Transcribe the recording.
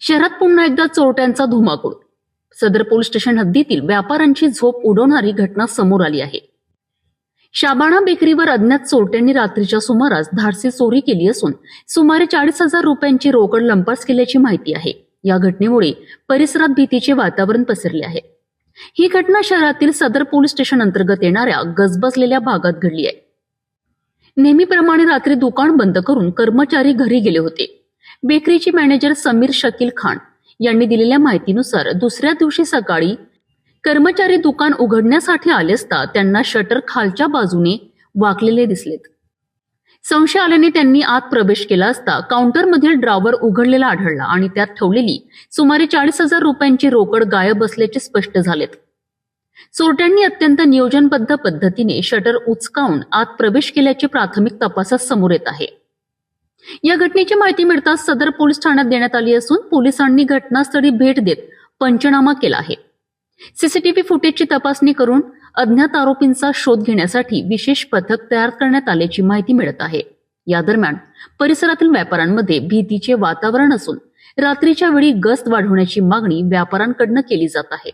शहरात पुन्हा एकदा चोरट्यांचा धुमाकूळ. सदर पोलीस स्टेशन हद्दीतील व्यापाऱ्यांची झोप उडवणारी घटना समोर आली आहे. शाबाणा बेकरीवर अज्ञात चोरट्यांनी रात्रीच्या सुमारास धाडसी चोरी केली असून सुमारे चाळीस हजार रुपयांची रोकड लंपास केल्याची माहिती आहे. या घटनेमुळे परिसरात भीतीचे वातावरण पसरले आहे. ही घटना शहरातील सदर पोलीस स्टेशन अंतर्गत येणाऱ्या गजबजलेल्या भागात घडली आहे. नेहमीप्रमाणे रात्री दुकान बंद करून कर्मचारी घरी गेले होते. बेकरीचे मॅनेजर समीर शकील खान यांनी दिलेल्या माहितीनुसार दुसऱ्या दिवशी सकाळी कर्मचारी दुकान उघडण्यासाठी आले असता त्यांना शटर खालच्या बाजूने वाकलेले दिसलेत. संशय आल्याने त्यांनी आत प्रवेश केला असता काउंटरमधील ड्रॉवर उघडलेला आढळला आणि त्यात ठेवलेली सुमारे चाळीस हजार रुपयांची रोकड गायब असल्याचे स्पष्ट झालेत. चोरट्यांनी अत्यंत नियोजनबद्ध पद्धतीने शटर उचकावून आत प्रवेश केल्याचे प्राथमिक तपासात समोर येत आहे. या घटनेची माहिती मिळताच सदर पोलीस ठाण्यात देण्यात आली असून पोलिसांनी घटनास्थळी भेट देत पंचनामा केला आहे. सीसीटीव्ही फुटेजची तपासणी करून अज्ञात आरोपींचा शोध घेण्यासाठी विशेष पथक तयार करण्यात आल्याची माहिती मिळत आहे. या दरम्यान परिसरातील व्यापाऱ्यांमध्ये भीतीचे वातावरण असून रात्रीच्या वेळी गस्त वाढवण्याची मागणी व्यापाऱ्यांकडनं केली जात आहे.